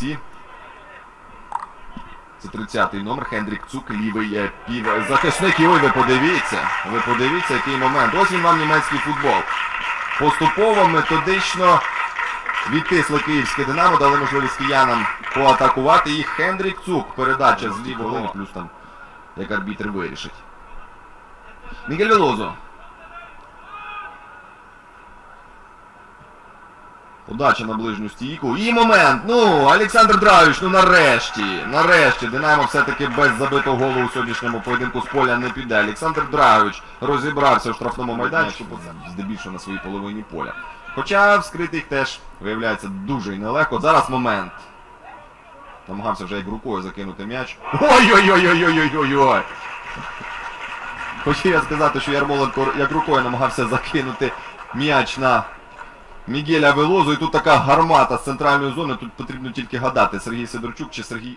Сіті. Це 30-й номер. Хендрік Цук, лівий е, пів. Захисник ой, ви подивіться. Ви подивіться, який момент. Ось він вам німецький футбол. Поступово, методично відтисли київське Динамо, дали можливість киянам поатакувати. І Хендрік Цук. Передача з лівого плюс там, як арбітр вирішить. Мігель Велозо. Подача на ближню стійку. І момент. Ну, Олександр Дравіч, ну нарешті. Нарешті. Динамо все-таки без забитого голу у сьогоднішньому поєдинку з поля не піде. Олександр Дравіч розібрався в штрафному майданчику, здебільшого на своїй половині поля. Хоча вскрити їх теж виявляється дуже нелегко. Зараз момент. Намагався вже як рукою закинути м'яч. Ой-ой-ой-ой-ой-ой-ой! Хотів я сказати, що Ярмоленко як рукою намагався закинути м'яч на Мігеля Велозу, і тут така гармата з центральної зони, тут потрібно тільки гадати, Сергій Сидорчук чи Сергій